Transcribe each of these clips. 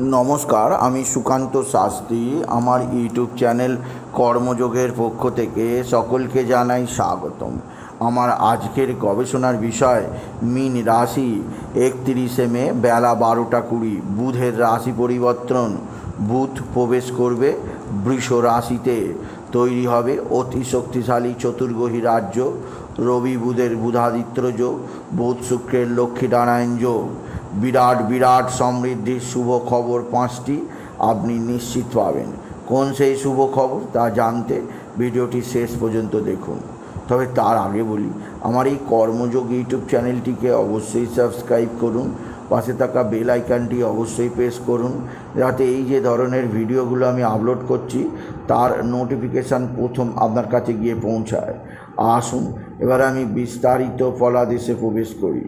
নমস্কার, আমি সুকান্ত শাস্ত্রী। আমার ইউটিউব চ্যানেল কর্মযোগের পক্ষ থেকে সকলকে জানাই স্বাগতম। আমার আজকের গবেষণার বিষয়, মিন রাশি, একত্রিশে মে, বেলা বারোটা কুড়ি, বুধের রাশি পরিবর্তন। বুধ প্রবেশ করবে বৃষ রাশিতে, তৈরি হবে অতি শক্তিশালী চতুর্গ্রহী রাজ্য। রবি বুধের বুধাদিত্য যোগ, বুধ শুক্রের লক্ষ্মী নারায়ণ যোগ। বিরাট বিরাট সমৃদ্ধির শুভ খবর পাঁচটি আপনি নিশ্চিত পাবেন। কোন সেই শুভ খবর তা জানতে ভিডিওটি শেষ পর্যন্ত দেখুন। তবে তার আগে বলি, আমার এই কর্মযোগ ইউটিউব চ্যানেলটিকে অবশ্যই সাবস্ক্রাইব করুন, পাশে থাকা বেল আইকনটি অবশ্যই প্রেস করুন, যাতে এই যে ধরনের ভিডিওগুলো আমি আপলোড করছি, তার নোটিফিকেশান প্রথম আপনার কাছে গিয়ে পৌঁছায়। আসুন, এবার আমি বিস্তারিত ফলাদেশে প্রবেশ করি।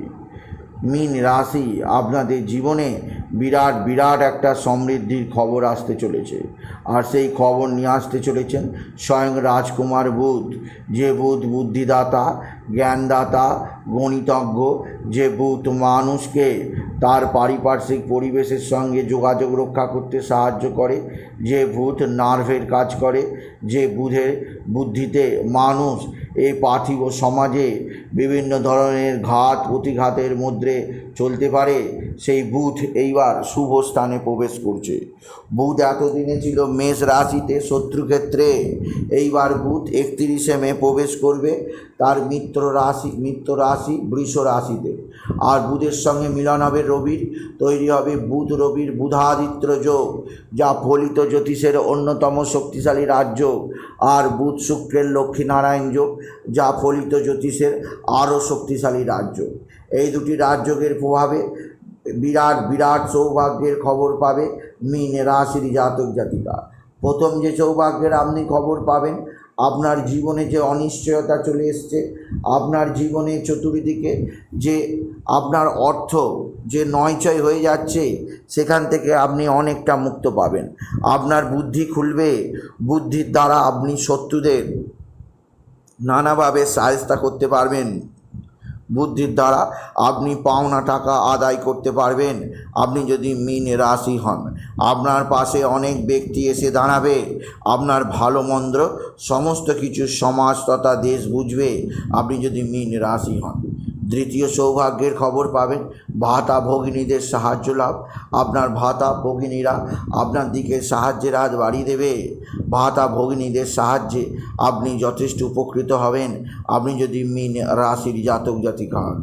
মিন রাশি আপনাদের জীবনে বিরাট বিরাট একটা সমৃদ্ধির খবর আসতে চলেছে। আর সেই খবর নিয়ে আসতে চলেছেন স্বয়ং রাজকুমার বুধ। যে বুধ বুদ্ধিদাতা, জ্ঞানদাতা, গণিতজ্ঞ, যে বুধ মানুষকে তার পারিপার্শ্বিক পরিবেশের সঙ্গে যোগাযোগ রক্ষা করতে সাহায্য করে, যে বুধ নার্ভের কাজ করে, যে বুধের বুদ্ধিতে মানুষ এই পার্থিব সমাজে বিভিন্ন ধরনের ঘাত, প্রতিঘাতের মধ্যে চলতে পারে, সেই বুধ এইবার শুভ স্থানে প্রবেশ করছে। বুধ এতদিনে ছিল মেষ রাশিতে শত্রুক্ষেত্রে এইবার বুধ একত্রিশে মে প্রবেশ করবে তার মিত্র রাশি মিত্র রাশি, বৃষ রাশিতে। আর বুধের সঙ্গে মিলন হবে রবির, তৈরি হবে বুধ রবির বুধাদিত্য যোগ, যা ফলিত জ্যোতিষের অন্যতম শক্তিশালী রাজ্য। আর বুধ শুক্রের লক্ষ্মীনারায়ণ যোগ, যা ফলিত জ্যোতিষের আরও শক্তিশালী রাজ্য। এই দুটি রাজযোগের প্রভাবে বিরাট বিরাট সৌভাগ্যের খবর পাবে মিন রাশির জাতক জাতিকা। প্রথম যে সৌভাগ্যের আপনি খবর পাবেন আপনার জীবনে যে অনিশ্চয়তা চলে এসছে, আপনার জীবনে চতুর্দিকে যে আপনার অর্থ যে নয়চয় হয়ে যাচ্ছে, সেখান থেকে আপনি অনেকটা মুক্ত পাবেন। আপনার বুদ্ধি খুলবে, বুদ্ধির দ্বারা আপনি শত্রুদের নানাভাবে সাহায্য করতে পারবেন। বুদ্ধির দ্বারা আপনি পাওনা টাকা আদায় করতে পারবেন। আপনি যদি মিন রাশি হন, আপনার পাশে অনেক ব্যক্তি এসে দাঁড়াবে। আপনার ভালো মন্দ সমস্ত কিছু সমাজ তথা দেশ বুঝবে। আপনি যদি মিন রাশি হন দ্বিতীয় সৌভাগ্যের খবর পাবেন। ভাতা ভগিনীদের সাহায্য লাভ। আপনার ভাতা ভগিনীরা আপনার দিকে সাহায্যের হাত বাড়িয়ে দেবে। ভাতা ভগিনীদের সাহায্যে আপনি যথেষ্ট উপকৃত হবেন। আপনি যদি মিন রাশির জাতক জাতিকা হন।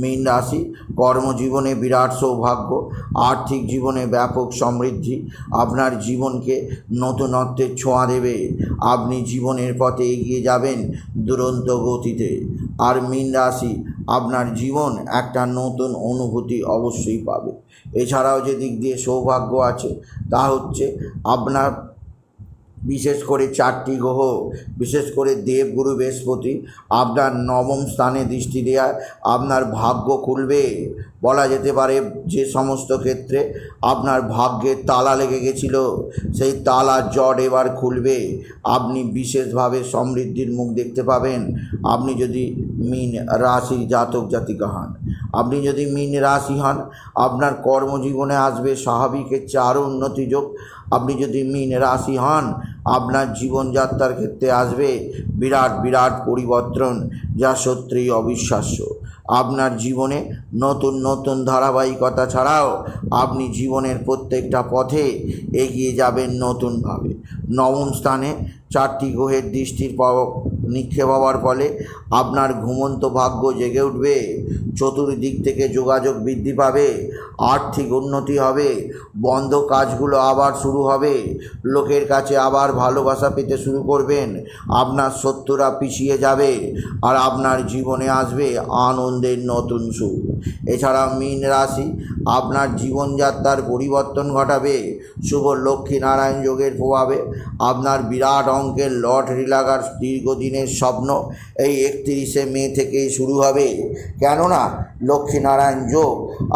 মীন রাশি কর্মজীবনে বিরাট সৌভাগ্য। আর্থিক জীবনে ব্যাপক সমৃদ্ধি। আপনার জীবনকে নতুনত্বের ছোঁয়া দেবে। আপনি জীবনের পথে এগিয়ে যাবেন দুরন্ত গতিতে। আর মীন রাশি আপনার জীবন একটা নতুন অনুভূতি অবশ্যই পাবে। এছাড়াও যে দিক দিয়ে সৌভাগ্য আছে, তা হচ্ছে আপনার বিশেষ করে চারটি গ্রহ, বিশেষ করে দেবগুরু বৃহস্পতি, আপনার নবম স্থানে দৃষ্টি দেওয়ায় আপনার ভাগ্য খুলবে। বলা যেতে পারে যে সমস্ত ক্ষেত্রে আপনার ভাগ্যের তালা লেগে গেছিল, সেই তালা জট এবার খুলবে। আপনি বিশেষভাবে সমৃদ্ধির মুখ দেখতে পাবেন। আপনি যদি মিন রাশির জাতক জাতিকা হন, আপনি যদি মিন রাশি হন, আপনার কর্মজীবনে আসবে স্বাভাবিকের চেয়ে আরও উন্নতি যোগ। আপনি যদি মিন রাশি হন আপনার জীবনযাত্রার ক্ষেত্রে আসবে বিরাট বিরাট পরিবর্তন যা সত্যিই অবিশ্বাস্য। আপনার জীবনে নতুন নতুন ধারাবাহিকতা ছাড়াও আপনি জীবনের প্রত্যেকটা পথে এগিয়ে যাবেন নতুনভাবে। নবম স্থানে চারটি গ্রহের দৃষ্টির নিক্ষেপ হওয়ার ফলে আপনার ঘুমন্ত ভাগ্য জেগে উঠবে, চতুর্দিক থেকে যোগাযোগ বৃদ্ধি পাবে, আর্থিক উন্নতি হবে, বন্ধ কাজগুলো আবার শুরু হবে, লোকের কাছে আবার ভালোবাসা পেতে শুরু করবেন, আপনার শত্রুরা পিছিয়ে যাবে আর আপনার জীবনে আসবে আনন্দের নতুন সুখ এছাড়া মীন রাশি, আপনার জীবনযাত্রার পরিবর্তন ঘটাবে, শুভ লক্ষ্মী নারায়ণ যোগের প্রভাবে, আপনার বিরাট অঙ্কের লটারি লাগার দীর্ঘদিনের স্বপ্ন এই একত্রিশে মে থেকেই শুরু হবে। কেননা লক্ষ্মীনারায়ণ যোগ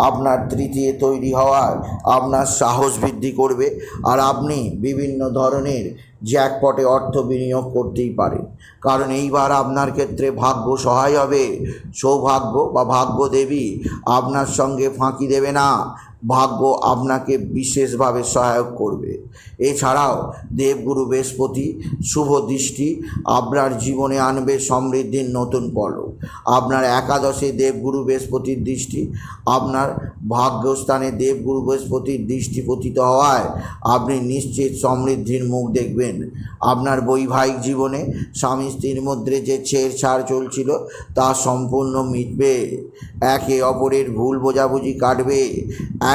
আপনার তৃতীয় তৈরি হওয়ার আপনার সাহস বৃদ্ধি করবে, আর আপনি বিভিন্ন ধরনের জ্যাকপটে অর্থ বিনিয়োগ করতেই পারে। কারণ এইবার আপনার ক্ষেত্রে ভাগ্য সহায় হবে। সৌভাগ্য বা ভাগ্য দেবী আপনার সঙ্গে ফাঁকি দেবে না। ভাগ্য আপনাকে বিশেষভাবে সহায়ক করবে। এছাড়াও দেবগুরু বৃহস্পতি, শুভ দৃষ্টি, আপনার জীবনে আনবে সমৃদ্ধির নতুন পলক আপনার একাদশে দেবগুরু বৃহস্পতির দৃষ্টি, আপনার ভাগ্যস্থানে দেবগুরু বৃহস্পতির দৃষ্টি পতিত হওয়ায় আপনি নিশ্চিত সমৃদ্ধির মুখ দেখবেন। আপনার বৈবাহিক জীবনে স্বামী স্ত্রীর মধ্যে যে ছেড়ছাড় চলছিল তা সম্পূর্ণ মিটবে। একে অপরের ভুল বোঝাবুঝি কাটবে।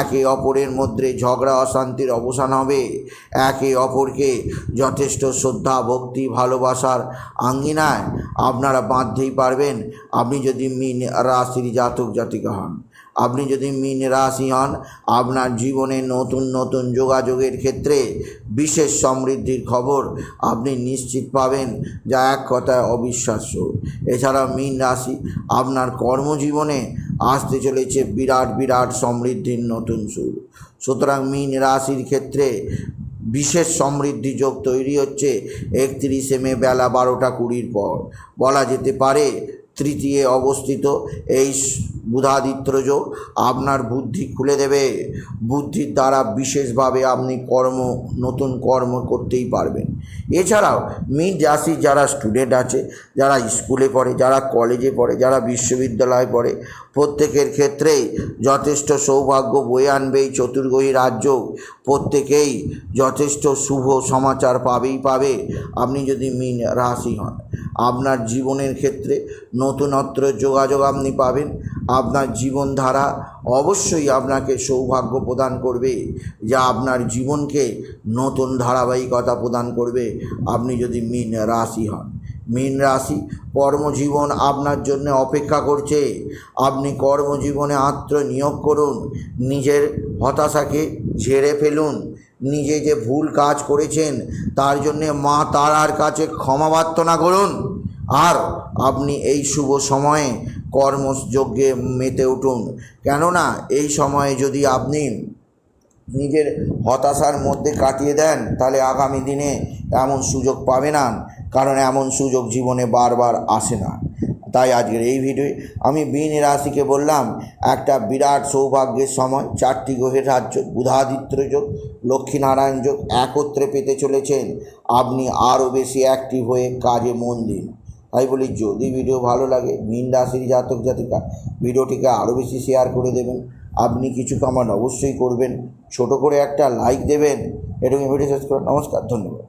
একে অপরের মধ্যে ঝগড়া, অশান্তির অবসান হবে। একে অপরকে যথেষ্ট শ্রদ্ধা, ভক্তি, ভালোবাসার আঙ্গিনায় আপনারা বাঁধতেই পারবেন। আপনি যদি মিন রাশির জাতক, জাতিকা হন, আপনি যদি মিন রাশি হন, আপনার জীবনে নতুন নতুন যোগাযোগের ক্ষেত্রে বিশেষ সমৃদ্ধির খবর আপনি নিশ্চিত পাবেন, যা এক কথায় অবিশ্বাস্য। এছাড়া মিন রাশি আপনার কর্মজীবনে আসতে চলেছে বিরাট বিরাট সমৃদ্ধির নতুন সুর। সুতরাং মিন রাশির ক্ষেত্রে বিশেষ সমৃদ্ধি যোগ তৈরি হচ্ছে একত্রিশে মে বেলা বারোটা কুড়ির পর। বলা যেতে পারে তৃতীয় অবস্থিত এই বুধাদিত্য যোগ আপনার বুদ্ধি খুলে দেবে। বুদ্ধির দ্বারা বিশেষভাবে আপনি কর্ম, নতুন কর্ম করতেই পারবেন। এছাড়াও মিন রাশির যারা স্টুডেন্ট আছে, যারা স্কুলে পড়ে, যারা কলেজে পড়ে, যারা বিশ্ববিদ্যালয়ে পড়ে, প্রত্যেকের ক্ষেত্রেই যথেষ্ট সৌভাগ্য বয়ে আনবে এই চতুর্গ্রহী রাজ্য। প্রত্যেকেই যথেষ্ট শুভ সমাচার পাবেই পাবে। আপনি যদি মিন রাশি হন, আপনার জীবনের ক্ষেত্রে নতুনত্র যোগাযোগ আপনি পাবেন। আপনার জীবনধারা অবশ্যই আপনাকে সৌভাগ্য প্রদান করবে। যা আপনার জীবনকে নতুন ধারাবাহিকতা প্রদান করবে। আপনি যদি মিন রাশি হন। মীন রাশি কর্মজীবন আপনার জন্য অপেক্ষা করছে। আপনি কর্মজীবনে আত্মনিয়োগ করুন। নিজের হতাশাকে ঝেড়ে ফেলুন। নিজে যে ভুল কাজ করেছেন, তার জন্যে মা তারার কাছে ক্ষমা প্রার্থনা করুন। আর আপনি এই শুভ সময়ে কর্মযজ্ঞে মেতে উঠুন। কেননা এই সময়ে যদি আপনি নিজের হতাশার মধ্যে কাটিয়ে দেন, তাহলে আগামী দিনে এমন সুযোগ পাবে না, কারণ এমন সুযোগ জীবনে বারবার আসে না। তাই আজকের এই ভিডিও, আমি বিন রাশিকে বললাম, একটা বিরাট সৌভাগ্যের সময়, চারটি গ্রহের রাজ্য, বুধাদিত্য যোগ, লক্ষ্মীনারায়ণ যোগ একত্রে পেতে চলেছেন। আপনি আরও বেশি অ্যাক্টিভ হয়ে কাজে মন দিন। তাই বলি, যদি ভিডিও ভালো লাগে, মীন রাশির জাতক জাতিকা, ভিডিওটিকে আরও বেশি শেয়ার করে দেবেন। আপনি কিছু কামান, অবশ্যই করবেন। ছোট করে একটা লাইক দেবেন এটুকু ভিডিও শেষ করুন। নমস্কার, ধন্যবাদ।